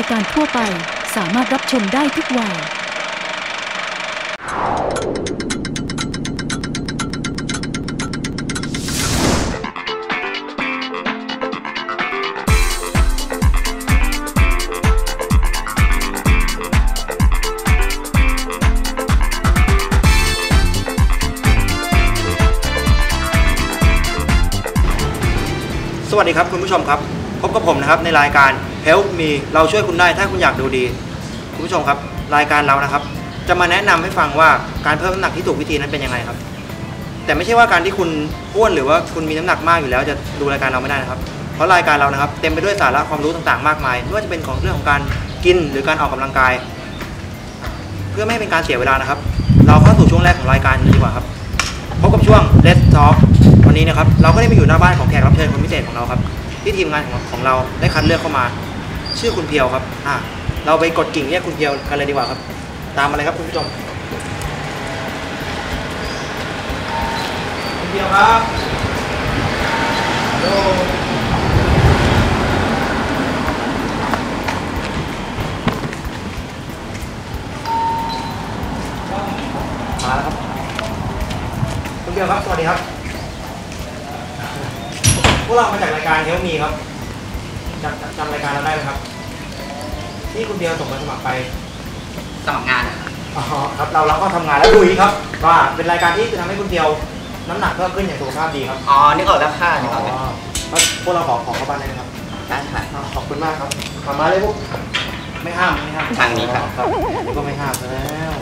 ายการทั่วไปสามารถรับชมได้ทุกวัยสวัสดีครับคุณผู้ชมครับ พบกับผมนะครับในรายการ Help Me เราช่วยคุณได้ถ้าคุณอยากดูดี คุณผู้ชมครับ รายการเรานะครับ จะมาแนะนำให้ฟังว่าการเพิ่มน้ำหนักที่ถูกวิธีนั้นเป็นยังไงครับ แต่ไม่ใช่ว่าการที่คุณอ้วนหรือว่าคุณมีน้ำหนักมากอยู่แล้ว จะดูรายการเราไม่ได้นะครับ เพราะรายการเรานะครับ เต็มไปด้วยสาระความรู้ต่างๆ มากมายไม่ว่าจะเป็นของเรื่องของการกินหรือการออกกำลังกาย เพื่อไม่ให้เป็นการเสียเวลานะครับ เราเข้าสู่ช่วงแรกของรายการดีกว่าครับพบกับช่วง Let's Talk วันนี้นะครับ เราก็ได้มาอยู่หน้าบ้านของแขกรับเชิญคนพิเศษของเราครับ ที่ทีมงานของของเราได้คัดเลือกเข้ามา ชื่อคุณเพียวครับ อะเราไปกดกิ่งเรียกคุณเพียวกันเลยดีกว่าครับ ตามมาเลยครับคุณผู้ชม คุณเพียวครับฮัลโหลมาแล้วครับ คุณเพียวครับ สวัสดีครับ พวกเรามาจากรายการเทลมีครับ จำจำรายการเราได้ไหมครับ ที่คุณเดียวส่งมาสมัครไปสมัครงานอะอ๋อครับเราเราก็ทำงานแล้วลุยครับว่าเป็นรายการที่จะทำให้คุณเดียว น้ำหนักเพิ่มขึ้นอย่างสุขภาพดีครับอ๋อนึกออกแล้วค่ะนึกออกแล้วแล้วพวกเราขอขอเข้าบ้านได้ไหมครับได้ค่ะอ่าขอบคุณมากครับกลับมาเลยพวกไม่ห้ามไม่ห้ามทางนี้ครับ ครับเดี๋ยวก็ไม่ห้ามแล้ว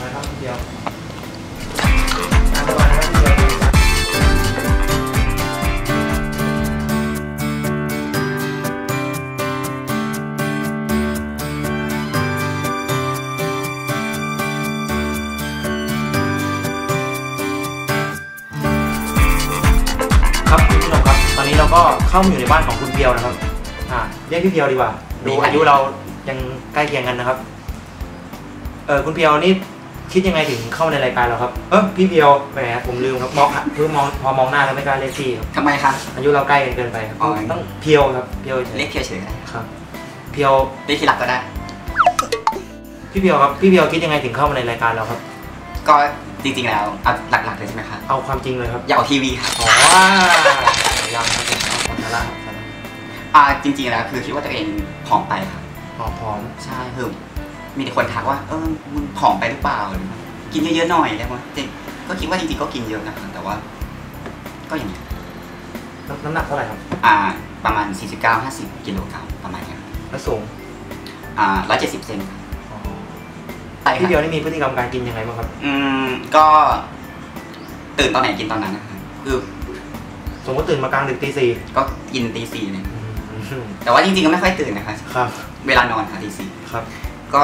มาครับคุณเดียว ตอนนี้เราก็เข้ามาอยู่ในบ้านของคุณเพียวนะครับ อ่าเรียกพี่เพียวดีกว่า ดูอายุเรายังใกล้เคียงกันนะครับ เออคุณเพียวนี่คิดยังไงถึงเข้าในรายการเราครับ เออพี่เพียวแหมผมลืมครับมองเพิ่งมองพอมองหน้าแล้วไม่กล้าเรียกพี่ครับทำไมคะอายุเราใกล้กันเกินไปครับ อ๋อ ต้องเพียวครับเพียวฉเรียกเพียวเฉยๆก็ได้ครับ เพียวเรียกทีหลักก็ได้ พี่เพียวครับพี่เพียวคิดยังไงถึงเข้ามาในรายการเราครับ ก็จริงๆแล้วเอาหลักๆเลยใช่ไหมคะเอาความจริงเลยครับ อยากออกทีวีค่ะอ๋อยังครับผมเอาคน ละครับอ่าจริงๆแล้วคือคิดว่าตัวเองผอมไปค่ะอ๋อพร้อมใช่คือมีแต่คนทักว่าเออมึงผอมไปหรือเปล่าหรือกินเยอะๆหน่อยได้ไหมจริงก็คิดว่าจริงๆก็กินเยอะนะคะแต่ว่า ก็อย่างนี้ยน้ำน้ำหนักเท่าไหร่ครับ อ่า ประมาณ 49-50 กิโลกรัมประมาณเนี้ยครับแล้วสูง อ่า 170 เซนค่ะอ๋อใช่พี่ค่ะเพียวนี่มีพฤติกรรมการกินยังไงบ้างครับ อืม ก็ตื่นตอนไหนกินตอนนั้นนะคะคือ สมมติตื่นมากลางดึกตีสี่ก็กินตีสี่เนี่ยอืมแต่ว่าจริงๆก็ไม่ค่อยตื่นนะคะครับ เวลานอนค่ะตีสี่ครับ ก็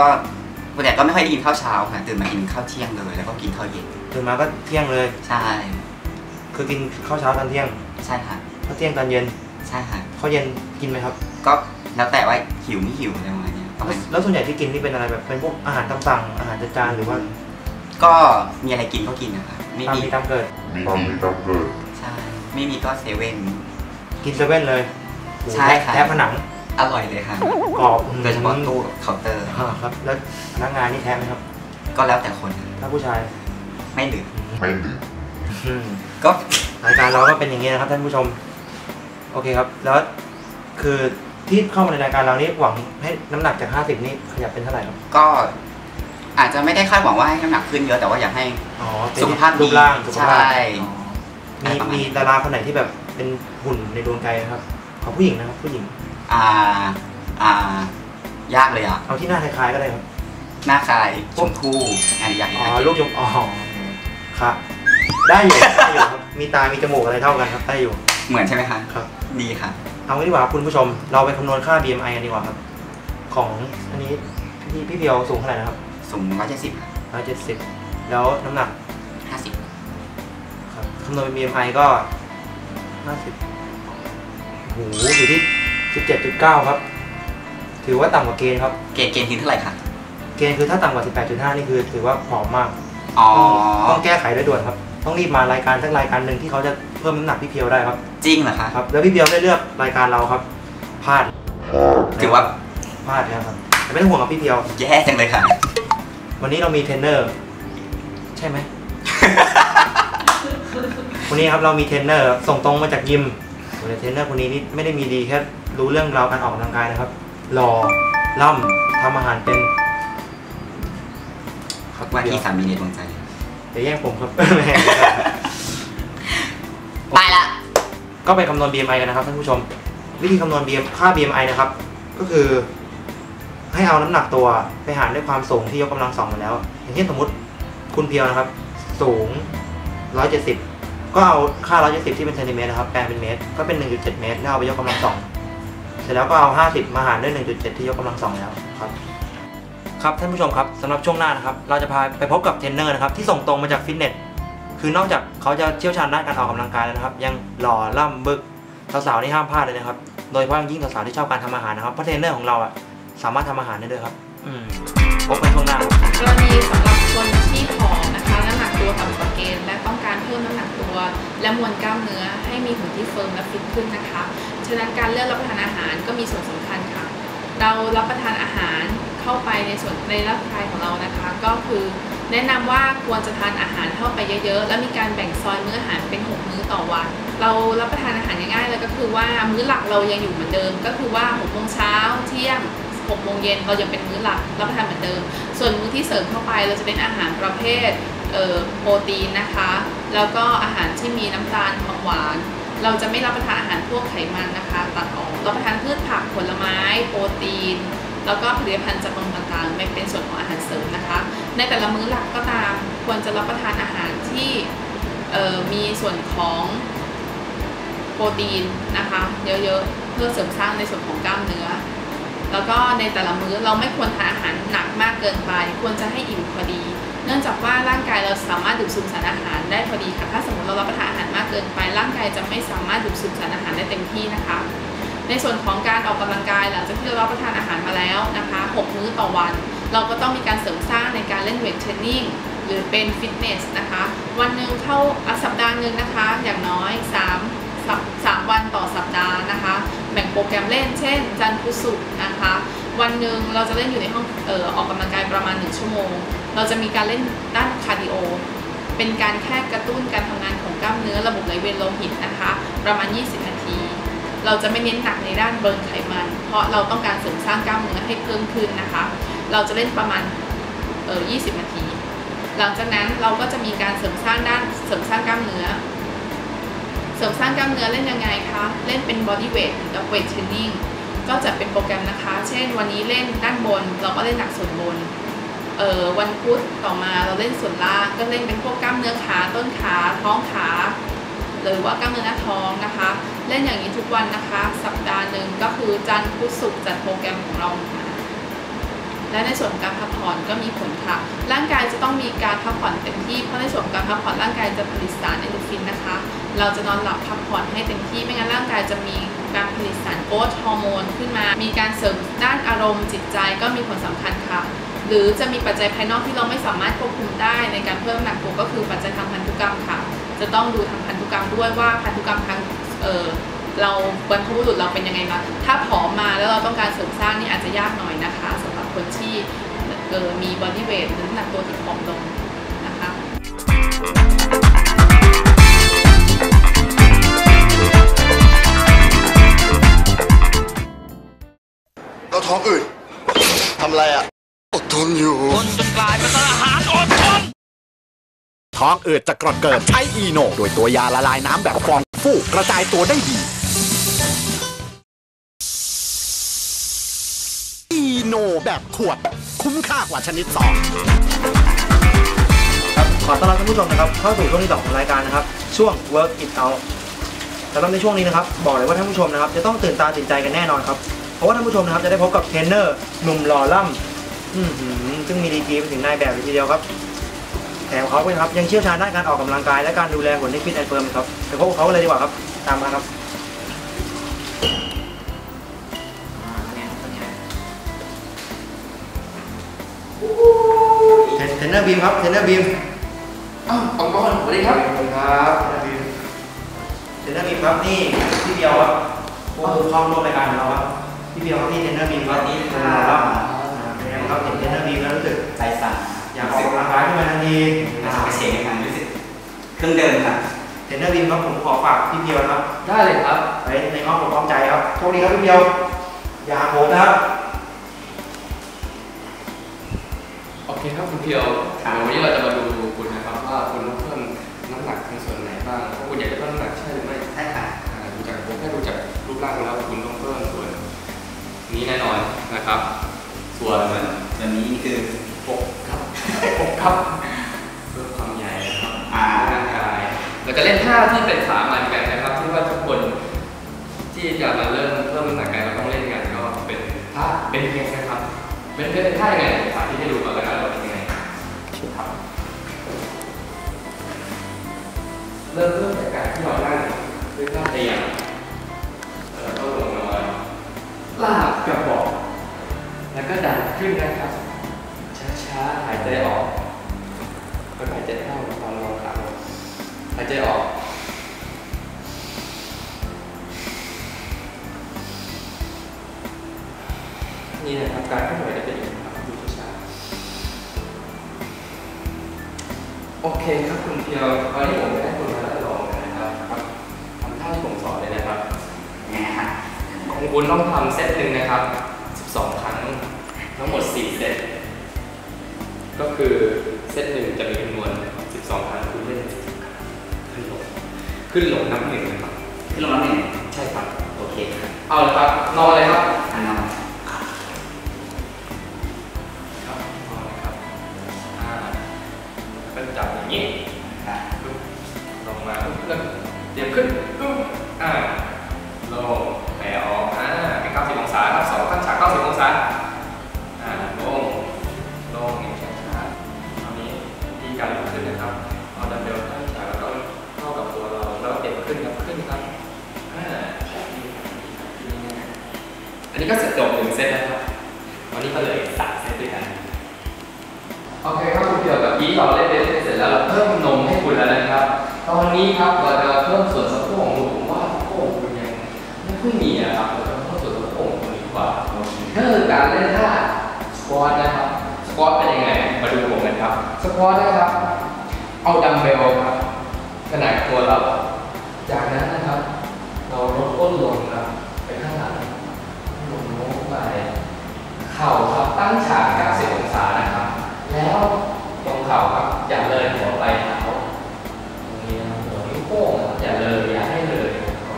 ส่วนใหญ่ก็ไม่ค่อยได้กินข้าวเช้าค่ะตื่นมากินข้าวเที่ยงเลยแล้วก็กินข้าวเย็นตื่นมาก็เที่ยงเลย ใช่ คือกินข้าวเช้าตอนเที่ยง ใช่ค่ะข้าวเที่ยงตอนเย็น ใช่ค่ะข้าวเย็นกินไหมครับ ก็แล้วแต่ว่าหิวไม่หิวอะไรประมาณเนี้ยประมาณแล้วส่วนใหญ่ที่กินนี่เป็นอะไรแบบเป็นพวกอาหารตามสั่งอาหารจานๆหรือว่า ก็มีอะไรกินก็กินนะคะไม่ตามมีมีตามเกิดตามมีตามเกิดใช่ไม่มีก็เซเว่นกินเซเว่นเลยโอ้โหใช่ค่ะแทบผนังอร่อยเลยค่ะกรอบโดยเฉพาะตู้เคาน์เตอร์อ่าครับ แล้วพนักงานนี่แท้ไหมครับ ก็แล้วแต่คนถ้าผู้ชายไม่ดื่มไม่ดื่มอืมก็รายการเราก็เป็นอย่างนี้นะครับท่านผู้ชม โอเคครับ แล้วคือที่เข้ามาในรายการเรานี่หวังให้น้ำหนักจาก 50 นี่ขยับเป็นเท่าไหร่ครับ ก็อาจจะไม่ได้คาดหวังว่าให้น้ำหนักขึ้นเยอะแต่ว่าอยากให้อ๋อเป็นสุขภาพดีรูปร่างสุขภาพใช่อ๋อ มีมีดาราคนไหนที่แบบเป็นหุ่นในดวงใจนะครับ ของผู้หญิงนะครับผู้หญิง อ่า อ่า ยากเลยอะ เอาที่หน้าคล้ายๆก็ได้ครับ หน้าคล้ายชมพู่อันนี้อยากอ๋อให้ลูกยมอ๋อครับ ได้อยู่ได้อยู่ครับ มีตา มีจมูกอะไรเท่ากันครับ ได้อยู่ เหมือนใช่ไหมคะครับ ดีค่ะ เอางี้ดีกว่าครับคุณผู้ชม เราไปคำนวณค่า BMI กันดีกว่าครับ ของอันนี้พี่พี่เพียวสูงเท่าไหร่นะครับ สูงร้อยเจ็ดสิบ170แล้วน้ำหนักห้าสิบ ครับคำนวณเป็น BMI ก็50โอ้โหอยู่ที่17.9ครับ ถือว่าต่ำกว่าเกณฑ์ครับ เกณฑ์เกณฑ์ทีเท่าไหร่คะเกณฑ์คือถ้าต่ำกว่า18.5นี่คือถือว่าผอมมากอ๋อต้องต้องแก้ไขโดยด่วนครับ ต้องรีบมารายการสักรายการหนึ่งที่เขาจะเพิ่มน้ำหนักพี่เพียวได้ครับ จริงเหรอคะครับแล้วพี่เพียวได้เลือกรายการเราครับพลาดถือว่าพลาดแล้วครับแต่ไม่ต้องห่วงครับพี่เพียวแย่จังเลยค่ะ วันนี้เรามีเทรนเนอร์ ใช่ไหม วันนี้ครับเรามีเทรนเนอร์ส่งตรงมาจากยิมโอ้ยเทรนเนอร์คนนี้นี่ไม่ได้มีดีแค่รู้เรื่องราวการออกกำลังกายนะครับหล่อล่ำทำอาหารเป็นครับว่าเดี๋ยที่สามีในดวงใจอย่าแย่งผมครับ ไปละ ก็ไปคำนวณ BMI กันนะครับท่านผู้ชม วิธีคำนวณ BM ค่า BMI นะครับ ก็คือ ให้เอาน้ำหนักตัวไปหารด้วยความสูงที่ยกกำลังสองมาแล้ว อย่างเช่นสมมติคุณเพียวนะครับ สูง 170 ก็เอาค่า170ที่เป็นเซนติเมตรนะครับแปลงเป็นเมตรก็เป็น1.7เมตรแล้วเอาไปยกกำลังสองเสร็จแล้วก็เอา50มาหารด้วย1.7ที่ยกกำลังสองแล้วครับครับท่านผู้ชมครับสำหรับช่วงหน้านะครับเราจะพาไปพบกับเทรนเนอร์นะครับที่ส่งตรงมาจากฟิตเนสคือนอกจากเขาจะเชี่ยวชาญด้านการออกกำลังกายแล้วนะครับ ยังหล่อล่ำบึกสาวๆนี่ห้ามพลาดเลยนะครับ โดยเฉพาะอย่างยิ่งสาวๆที่ชอบการทำอาหารนะครับเพราะเทรนเนอร์ของเราอะสามารถทำอาหารได้ด้วยครับอืมพบกันช่วงหน้าครับกรณีสำหรับคนที่ผอมนะคะ น้ำหนักตัวต่ำกว่าเกณฑ์และต้องการเพิ่มน้ำหนักตัว และมวลกล้ามเนื้อให้มีหุ่นที่เฟิร์มและฟิตขึ้นนะคะ ฉะนั้นการเลือกรับประทานอาหารก็มีส่วนสำคัญค่ะ เรารับประทานอาหารเข้าไปในส่วนในร่างกายของเรานะคะ ก็คือแนะนำว่าควรจะทานอาหารเข้าไปเยอะๆ และมีการแบ่งซอยมื้ออาหารเป็น 6 มื้อต่อวัน เรารับประทานอาหารง่ายๆเลยก็คือว่ามื้อหลักเรายังอยู่เหมือนเดิม ก็คือว่า6โมงเช้าเที่ยง6โมงเย็นเรายังเป็นมื้อหลักรับประทานเหมือนเดิม ส่วนมื้อที่เสริมเข้าไปเราจะเป็นอาหารประเภท โปรตีนนะคะ แล้วก็อาหารที่มีน้ำตาลของหวาน เราจะไม่รับประทานอาหารพวกไขมันนะคะ ตัดออกรับประทานพืชผักผลไม้ โปรตีน แล้วก็ผลิตภัณฑ์จากนมต่างๆไม่เป็นส่วนของอาหารเสริมนะคะ ในแต่ละมื้อหลักก็ตามควรจะรับประทานอาหารที่มีส่วนของโปรตีนนะคะเยอะๆ เพื่อเสริมสร้างในส่วนของกล้ามเนื้อ แล้วก็ในแต่ละมื้อเราไม่ควรทานอาหารหนักมากเกินไป ควรจะให้อิ่มพอดี เนื่องจากว่าร่างกายเราสามารถดูดซึมสารอาหารได้พอดีค่ะ ถ้าสมมติเรารับประทานอาหารมากเกินไป ร่างกายจะไม่สามารถดูดซึมสารอาหารได้เต็มที่นะคะ ในส่วนของการออกกำลังกายหลังจากที่เรารับประทานอาหารมาแล้วนะคะ 6 มื้อต่อวัน เราก็ต้องมีการเสริมสร้างในการเล่นเวทเทรนนิ่งหรือเป็นฟิตเนสนะคะ วันหนึ่งเข้าสัปดาห์หนึ่งนะคะ อย่างน้อย3สามวันต่อสัปดาห์นะคะ แบ่งโปรแกรมเล่น เช่น จันทร์พุธศุกร์นะคะ วันหนึ่งเราจะเล่นอยู่ในห้องออออกกำลังกายประมาณ 1 ชั่วโมง เราจะมีการเล่นด้านคาร์ดิโอ เป็นการแค่กระตุ้นการทำงานของกล้ามเนื้อระบบไหลเวียนโลหิตนะคะ ประมาณ 20 นาที เราจะไม่เน้นหนักในด้านเบิร์นไขมัน เพราะเราต้องการเสริมสร้างกล้ามเนื้อให้เพิ่มขึ้นนะคะ เราจะเล่นประมาณเออ20 นาที หลังจากนั้นเราก็จะมีการเสริมสร้างด้านเสริมสร้างกล้ามเนื้อ เสริมสร้างกล้ามเนื้อเล่นยังไงคะ เล่นเป็นบอดี้เวทกับเวทเทรนนิ่ง ก็จะเป็นโปรแกรมนะคะ เช่น วันนี้เล่นด้านบน เราก็เล่นหนักส่วนบน เอ่อวันพุธต่อมาเราเล่นส่วนล่างก็เล่นเป็นพวกกล้ามเนื้อขาต้นขาท้องขาหรือว่ากล้ามเนื้อหน้าท้องนะคะ เล่นอย่างนี้ทุกวันนะคะ สัปดาห์หนึ่งก็คือจันทร์พุธศุกร์จัดโปรแกรมของเราและในส่วนการพักผ่อนก็มีผลค่ะ ร่างกายจะต้องมีการพักผ่อนเต็มที่ เพราะในส่วนการพักผ่อนร่างกายจะผลิตสารเอนโดรฟินนะคะ เราจะนอนหลับพักผ่อนให้เต็มที่ ไม่งั้นร่างกายจะมีการผลิตสารโกรทฮอร์โมนขึ้นมา มีการเสริมด้านอารมณ์จิตใจก็มีผลสำคัญค่ะ หรือจะมีปัจจัยภายนอกที่เราไม่สามารถควบคุมได้ในการเพิ่มหนักตัวก็คือปัจจัยทางพันธุกรรมค่ะ จะต้องดูทางพันธุกรรมด้วยว่าพันธุกรรมทางเออเราบรรพบุรุษเราเป็นยังไงบ้าถ้าผอมมาแล้วเราต้องการเสริมสร้างนี่อาจจะยากหน่อยนะคะสำหรับคนที่เออมีบอดี้เวทหรือหนักตัวที่ผอมลงนะคะเราท้องอืดทำอะไรอะ อดทนอยู่ท้องอืดจะกรดเกิดใช้อีโน โดยตัวยาละลายน้ำแบบฟองฟูกระจายตัวได้ดีอีโนแบบขวด คุ้มค่ากว่าชนิดซองครับขอต้อนรับท่านผู้ชมนะครับเข้าสู่ช่วงที่สองของรายการนะครับ ช่วง work it out สำหรับในช่วงนี้นะครับ บอกเลยว่าท่านผู้ชมนะครับ จะต้องตื่นตาตื่นใจกันแน่นอนครับ เพราะว่าท่านผู้ชมนะครับจะได้พบกับเทรนเนอร์หนุ่มหล่อล่ำอื้อหือ ซึ่งมีดีกรีเป็นถึงนายแบบเลยทีเดียวครับแถมเขาเป็นครับยังเชี่ยวชาญด้านการออกกำลังกายและการดูแลหุ่นที่ฟิตแอนด์เฟิร์มครับไปพบกับเขากันเลยดีกว่าครับ ตามมาครับเทรนเทรนเนอร์บีมครับเทรนเนอร์บีมอ้าวปังปอนสวัสดีครับสวัสดีครับเทรนเนอร์บีมเทรนเนอร์บีมครับนี่พี่เดียวครับผู้เข้าร่วมรายการของเราครับพี่เบียวครับพี่เทรนเนอร์บีมสวัสดีค่ะครับเป็นไงบ้างครับ เห็นเทรนเนอร์บีมแล้วรู้สึกใจสั่นอยากออกกำลังกายขึ้นมาทันทีรู้สึกกระเฉงในการรู้สึกเครื่องเดินครับเทรนเนอร์บีมครับผมขอฝากพี่เบียวนะครับได้เลยครับไว้ในอ้อมอกอ้อมใจครับโชคดีครับพี่เบียวอย่าหาผมนะครับโอเคครับคุณเพียวครับเดี๋ยววันนี้เราจะมาดูคุณนะครับว่าคุณต้องเพิ่มน้ำหนักในส่วนไหนบ้างว่าคุณอยากจะเพิ่มน้ำหนักใช่หรือไม่ใช่ค่ะอ่าดูจากผมแค่ดูจากรูปร่างแล้วคุณต้องเพิ่มส่วนนี้แน่นอนนะครับ ส่วนส่วนส่วนนี้คืออกครับอกครับเพิ่มความใหญ่นะครับอ่าร่างกายเราจะเล่นท่าที่เป็นขามันกันนะครับที่ว่าทุกคนที่จะมาเริ่มเพิ่มน้ำหนักกันเราต้องเล่นกันก็เป็นท่าเป็นเพลงนะครับ เป็นเพลงท่ายังไงสาธิตให้ดูก่อนแล้วกันว่าเป็นยังไงครับเริ่มเริ่มจากการที่เรานั่งด้วยท่าเตียง ก็ดันขึ้นนะครับ ช้าๆ หายใจออกแล้วหายใจเข้าตอนลงขาลงหายใจออก นี่นะครับการเคลื่อนไหวจะเป็นอย่างนี้ครับดูช้าๆ โอเคครับคุณเพียวตอนนี้ผมจะให้คุณมาทดลองนะครับครับทำท่าที่ผมสอนเลยนะครับไงฮะของคุณต้องทำเซตหนึ่งนะครับ12ครั้ง ทั้งหมด 4 เซต ก็คือเซตหนึ่งจะมีจำนวน 12 ครั้งคุณเล่นขึ้นลงขึ้นลงนับหนึ่งนะครับขึ้นลงมาหนึ่งใช่ครับ โอเคครับเอาเลยครับนอนเลยครับอันนอนครับ อันนี้ก็เสร็จจบหนึ่งเซตนะครับวันนี้ก็เหลยสามเซตด้วยกัน โอเคครับคุณเกี่ยวกับยี่เราเล่นเล่นเสร็จแล้วเราเพิ่มนมให้คุณแล้วนะครับ ตอนนี้ครับเราจะเพิ่มส่วนสะโพกของคุณผมว่าสะโพกคุณยังไม่ค่อยมีอะครับเราจะเพิ่มส่วนสะโพกของคุณดีกว่าก็คือการเล่นท่าสควอตนะครับสควอตเป็นยังไงมาดูผมกันครับสควอตนะครับ เอาดัมเบลครับขนาดตัวเรา จากนั้นนะครับ เข่าครับตั้งฉาก 90 องศานะครับ แล้วตรงเข่าครับอย่าเลยหัวไปเท้าตรงนี้นะหัวนิ้วโป้งครับอย่าเลยอย่าให้เลย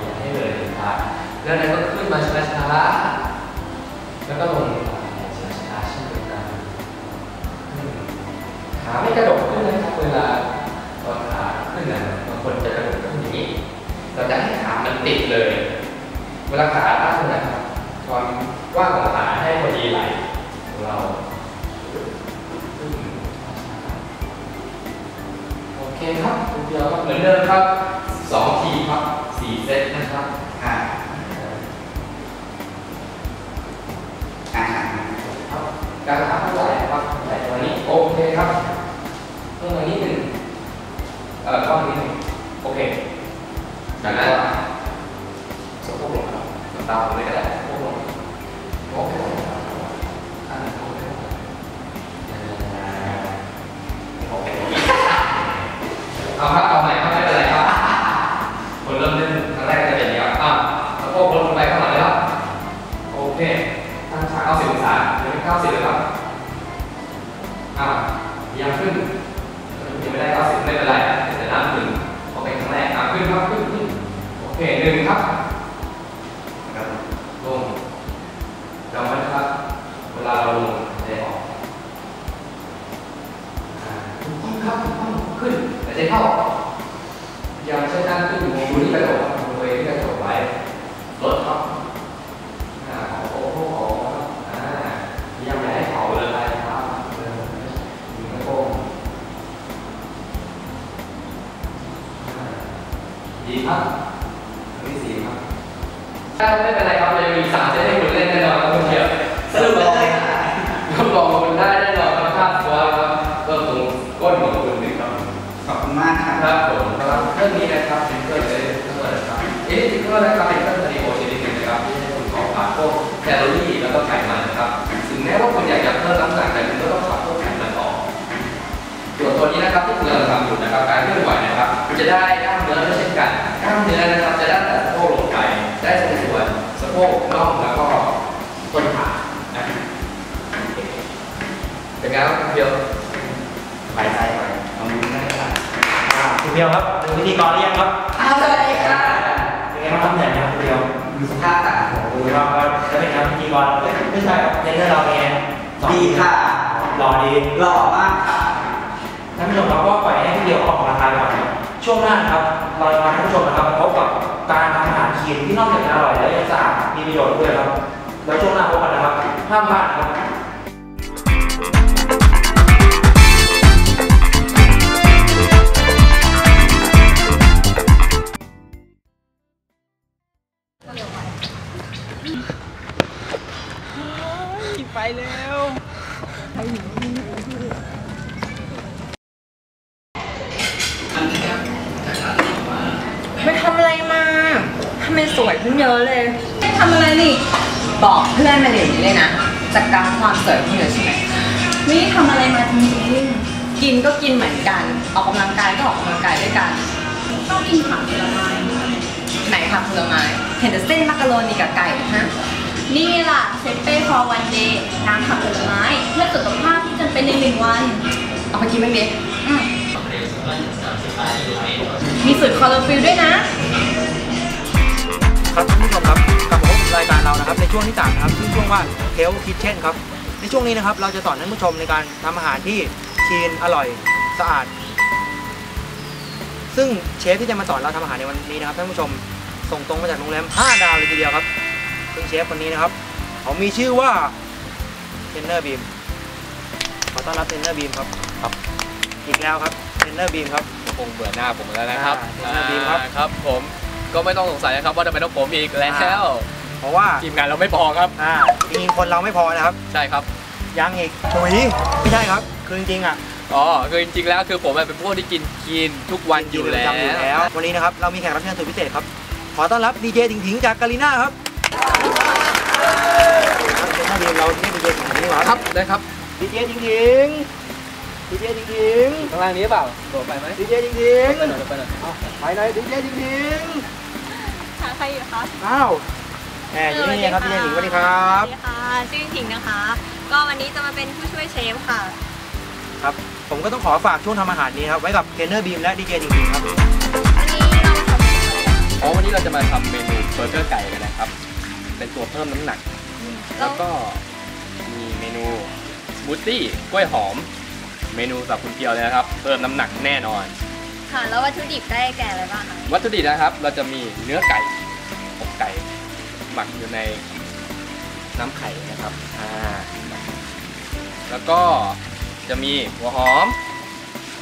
อย่าให้เลยนะครับแล้วนั้นก็ขึ้นมาช้าๆแล้วก็ลงช้าๆเช่นเดียวกันขาไม่กระดกขึ้นนะครับเวลาตอนขาขึ้นนะบางคนจะกระดกขึ้นอย่างนี้เราจะให้ขามันติดเลย เวลาขาตั้งนะครับความกว้างของขา คครับคุณเดียวครับ เหมือนเดิมครับสองทีครับสี่เซตนะครับค่ะอ่าค่ะครับการขาเท่าไหร่ครับไหล่ตัวนี้โอเคครับเพิ่มมานิดหนึ่งเอ่อก้อนนิดหนึ่งโอเคจากนั้นสะโพกลงครับสตาร์ทเลยก็ได้สะโพกลง ครับมีสี่ครับถ้าไม่เป็นไรครับจะมีสามเซตให้คุณเล่นแน่นอนครับคุณเชียบสรุปว่าได้ก็บอกคุณได้แน่นอนครับคาดตัวครับก็ตรงก้นของคุณนี่ครับขอบคุณมากครับครับผมครับเรื่องนี้นะครับเป็นเรื่องเลยเรื่องอะไครับเอ๊ะเรื่องนะครับเป็นเรื่องทะเลโอชนิดหนึ่งนะครับที่ให้คุณขอผ่านพวกแคลอรี่แล้วก็ไขมันนะครับถึงแม้ว่าคุณอยากจะเพิ่มน้ำหนักแต่คุณก็ต้องขับพวกไขมันออกส่วนตัวนี้นะครับที่คุณกำลังทำอยู่นะครับการเคลื่อนไหวนะครับจะได้กล้ามเนื้อเช่นกัน กล้ามเนื้อนะครับจะได้แต่สะโพกลงไปได้ตรงส่วนสะโพกน่องแล้วก็ต้นขานะเป็นไงครับคุณเพียวสบายใจหน่อยลองดูนะครับอ่าคุณเพียวครับเป็นพิธีกรหรือยังครับสวัสดีค่ะเป็นไงบ้างครับเหนื่อยไหมครับคุณเพียวมีสภาพต่างโอ้โหครับแล้วเป็นไงครับพิธีกรเอ้ยไม่ใช่ครับเทรนเนอร์เราเป็นไงสอนดีค่ะหล่อดีหล่อมากค่ะท่านผู้ชมครับก็ปล่อยให้พี่เดียวออกกำลังกายก่อนครับ ช่วงหน้าครับเราจะพาท่านผู้ชมนะครับมาพบกับการทำอาหารเคลีนที่นอกจากจะอร่อยแล้วยังสะอาดมีประโยชน์ด้วยครับแล้วช่วงหน้าพบกันนะครับห้ามพลาดนะครับไปทำอะไรมา ทำไมสวยขึ้นเยอะเลยไม่ทำอะไรนี่ บอกเพื่อนมาเดี๋ยวนี้เลยนะจัดการความสวยขึ้นเยอะใช่ไหมไม่ได้ทำอะไรมาจริงๆกินก็กินเหมือนกัน ออกกำลังกายก็ออกกำลังกายด้วยกันต้องกินผักผลไม้ไหนผักผลไม้เห็นแต่เส้นมักกะโรนีกับไก่ฮะนี่ล่ะเซเป้ฟอร์วันเดย์น้ำผักผลไม้เพื่อสุขภาพที่จำเป็นในหนึ่งวัน เอาไปกินบ้างดิอืมมีสูตรคอร์ฟิลด้วยนะ ครับท่านผู้ชมครับกลับมาพบกับรายการเรานะครับ ในช่วงที่สามนะครับชื่อช่วงว่า Health Kitchen ครับ ในช่วงนี้นะครับ เราจะสอนท่านผู้ชมในการทำอาหารที่คลีนอร่อยสะอาด ซึ่งเชฟที่จะมาสอนเราทำอาหารในวันนี้นะครับท่านผู้ชมส่งตรงมาจากโรงแรม5ดาวเลยทีเดียวครับซึ่งเชฟคนนี้นะครับเขามีชื่อว่าเทรนเนอร์บีมขอต้อนรับเทรนเนอร์บีมครับครับ อีกแล้วครับเทรนเนอร์บีมครับคงเบื่อหน้าผมแล้วนะครับอ่าดีครับอ่าครับผม ก็ไม่ต้องสงสัยนะครับว่าทำไมต้องผมอีกแล้วเพราะว่าทีมงานเราไม่พอครับอ่าจริงๆคนเราไม่พอนะครับ ใช่ครับยังอีกถุยไม่ใช่ครับ คือจริงๆอะอ๋อคือจริงๆแล้วคือผมเป็นพวกที่กินกินทุกวันอยู่แล้ประจำอยู่แล้วววันนี้นะครับเรามีแขกรับเชิญสุดพิเศษครับ ขอต้อนรับดีเจถิงถิงจากกาลิน่าครับครับเป็นหน้าเดียวเราเรียกดีเจถิงถิงดีกว่าครับได้ครับดีเจถิงถิง ดีเจถิงถิงข้างล่างนี้เปล่าโดดไปไหมดีเจถิงถิงไปหน่อยไปหน่อยเอาไปเลยดีเจถิงถิงหาใครอยู่คะอ้าวแหมอยู่นี่ครับดีเจถิงสวัสดีครับสวัสดีค่ะ ชื่อถิงนะคะ ก็วันนี้จะมาเป็นผู้ช่วยเชฟค่ะ ครับ ผมก็ต้องขอฝากช่วงทำอาหารนี้นะครับไว้กับเทรนเนอร์บีมและดีเจถิงถิงครับวันนี้เราทำอะไรกันอ๋อวันนี้เราจะมาทำเมนูเบอร์เกอร์ไก่กันนะครับ เป็นตัวเพิ่มน้ำหนัก แล้วก็มีเมนูสมูทตี้กล้วยหอม เมนูสำหรับคุณเพียวเลยนะครับ เพิ่มน้ำหนักแน่นอน ค่ะ แล้ววัตถุดิบได้แก่อะไรบ้างคะวัตถุดิบนะครับ เราจะมีเนื้อไก่อกไก่ หมักอยู่ในน้ำไข่นะครับอ่าแล้วก็จะมีหัวหอม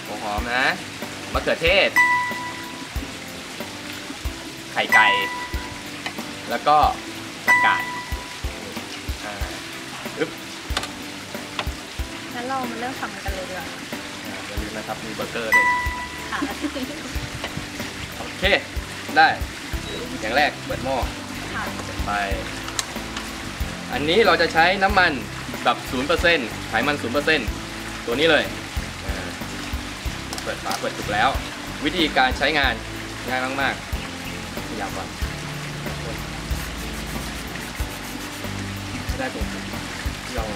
หัวหอมนะมะเขือเทศ ไข่ไก่ แล้วก็ผักกาด งั้นเรามาเริ่มทำกันเลยดีกว่าอ่าอย่าลืมนะครับมีเบอร์เกอร์ด้วยค่ะโอเค ได้อย่างแรกเปิดหม้อค่ะไป อันนี้เราจะใช้น้ำมันแบบ0%ไขมัน 0%ตัวนี้เลยอ่าเปิดฝาเปิดถูกแล้ว วิธีการใช้งานง่ายมากๆพยายามก่อนได้ตรงจุดที่เรา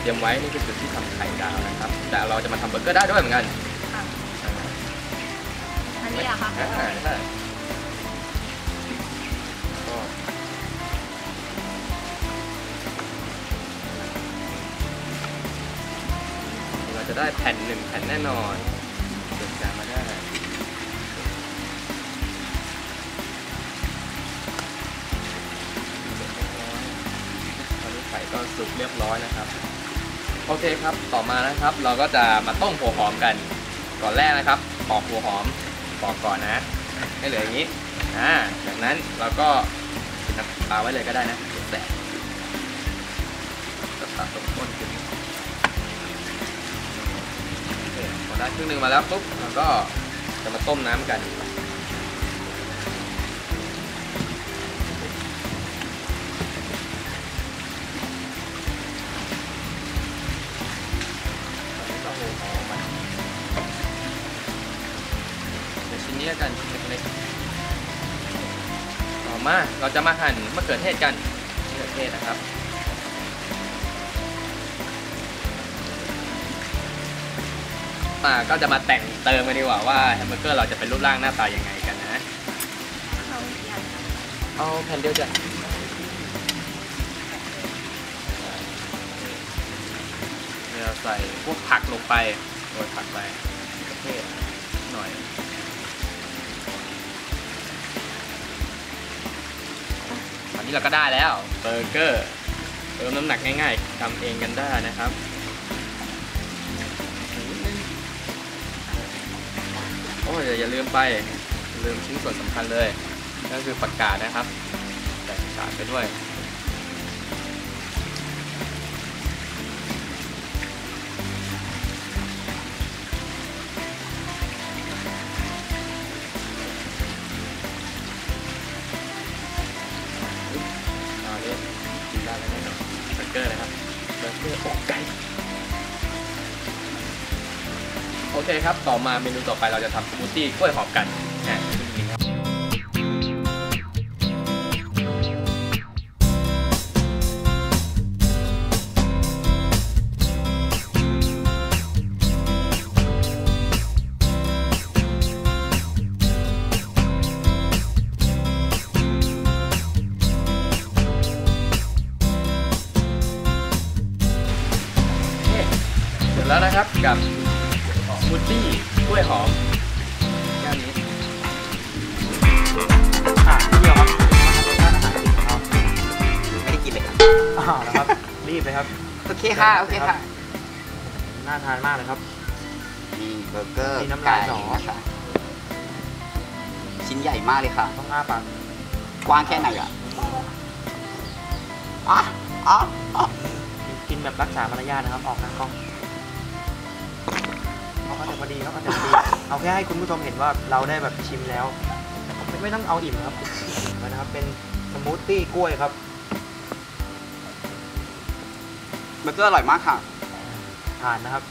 เตรียมไว้นี่คือจุดที่ทำไข่ดาวนะครับ แต่เราจะมาทำเบอร์เกอร์ได้ด้วยเหมือนกันค่ะอ่าอันนี้อะคะอ่าใช่ก็เราจะได้แผ่นหนึ่งแผ่นแน่นอนเดินจานมาได้ตอนนี้ไข่ก็สุกเรียบร้อยนะครับ โอเคครับ ต่อมานะครับ เราก็จะมาต้มหัวหอมกัน ก่อนแรกนะครับปอกหัวหอมปอกก่อนนะ ให้เหลืออย่างนี้ อ่า จากนั้นเราก็ปิดน้ำปลาไว้เลยก็ได้นะแตกก็ตัดตรงก้นขึ้นพอได้ครึ่งหนึ่งมาแล้วปุ๊บเราก็จะมาต้มน้ำกัน มาเราจะมาหั่นมะเขือเทศกันมะเขือเทศนะครับมาก็จะมาแต่งเติมกันดีกว่าว่าแฮมเบอร์เกอร์เราจะเป็นรูปร่างหน้าตายังไงกันนะเอาแผ่นเดียวจ้ะเราใส่พวกผักลงไปโรยผักไป นี้เราก็ได้แล้วเบอร์เกอร์เติมน้ำหนักง่ายๆทำเองกันได้นะครับโอ้ยอย่าลืมไปลืมชิ้นส่วนสำคัญเลยนั่นคือผักกาดนะครับใส่ผักกาไปด้วย โอเครับ ต่อมาเมนูต่อไปเราจะทำสมูทตี้กล้วยหอมกันอะนี่ครับเสร็จแล้วนะครับกับ คค่ะโอเคค่ะ น่าทานมากเลยครับนี่เบอร์เกอร์มีน้ำลายสอไก่นะคะชิ้นใหญ่มากเลยค่ะ ต้องอ้าปากกว้างแค่ไหนอะอ๋ออ๋ออ๋อกินแบบรักษามารยาทนะครับ ออกหน้ากล้องเอาแต่พอดีครับเอาแต่พอดี เอาแค่ให้คุณผู้ชมเห็นว่าเราได้แบบชิมแล้ว ไม่ไม่ต้องเอาอิ่มครับนะครับ เป็นสมูทตี้กล้วยครับ เบอร์เกอร์อร่อยมากค่ะทานนะครับ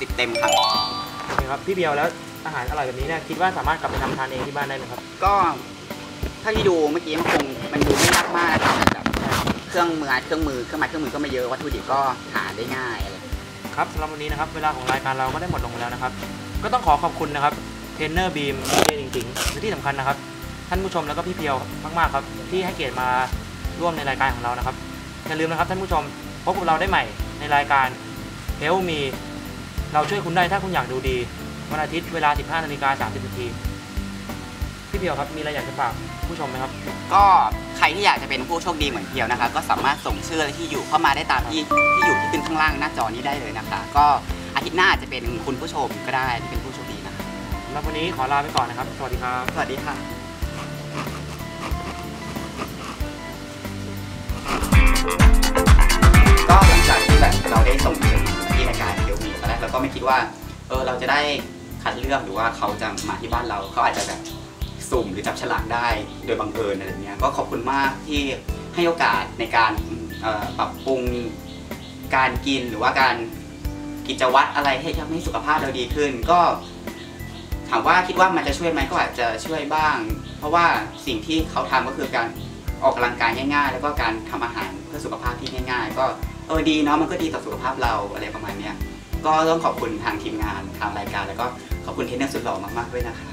สิบเต็มค่ะโอเคครับพี่เบียวแล้วอาหารอร่อยแบบนี้เนี่ยคิดว่าสามารถกลับไปทำทานเองที่บ้านได้ไหมครับ ก็ถ้าที่ดูเมื่อกี้มันคงมันดูไม่ยากมากนะครับแบบเครื่องมือเครื่องมือเครื่องไม้เครื่องมือก็ไม่เยอะวัตถุดิบก็หาได้ง่ายอะไรครับสำหรับวันนี้นะครับเวลาของรายการเราก็ได้หมดลงแล้วนะครับ ก็ต้องขอขอบคุณนะครับเทรนเนอร์บีมที่จริงๆและที่สำคัญนะครับ ท่านผู้ชมแล้วก็พี่เพียวมากๆครับที่ให้เกียรติมาร่วมในรายการของเรานะครับอย่าลืมนะครับท่านผู้ชม พบกับเราได้ใหม่ในรายการ Help Me เราช่วยคุณได้ถ้าคุณอยากดูดี วันอาทิตย์เวลา 15นาฬิกา30นาทีพี่เพียวครับมีอะไรอยากจะฝากผู้ชมไหมครับ ก็ใครที่อยากจะเป็นผู้โชคดีเหมือนเพียวนะคะ ก็สามารถส่งชื่อและที่อยู่เข้ามาได้ตามที่ที่อยู่ที่ขึ้นข้างล่างหน้าจอนี้ได้เลยนะคะ ก็อาทิตย์หน้าอาจจะเป็นคุณผู้ชมก็ได้ที่เป็นผู้โชคดีนะคะสำหรับวันนี้ขอลาไปก่อนนะครับ สวัสดีครับ สวัสดีค่ะ แบบเราได้ส่งถึงที่รายการเดียวมีตอนแรกเราก็ไม่คิดว่าเออเราจะได้คัดเลือกหรือว่าเขาจะมาที่บ้านเราเขาอาจจะแบบสุ่มหรือจับฉลากได้โดยบังเอิญอะไรเงี้ยก็ขอบคุณมากที่ให้โอกาสในการปรับปรุงการกินหรือว่าการกิจวัตรอะไรให้ทำให้สุขภาพเราดีขึ้น ก็ถามว่าคิดว่ามันจะช่วยไหมก็อาจจะช่วยบ้าง เพราะว่าสิ่งที่เขาทำก็คือการออกกำลังกายง่าย ๆ แล้วก็การทำอาหารเพื่อสุขภาพที่ง่าย ๆ ก็ เออดีเนาะมันก็ดีต่อสุขภาพเราอะไรประมาณเนี้ยก็ต้องขอบคุณทางทีมงานทางรายการ แล้วก็ขอบคุณเทนเนอร์สุดหล่อมากๆด้วยนะคะ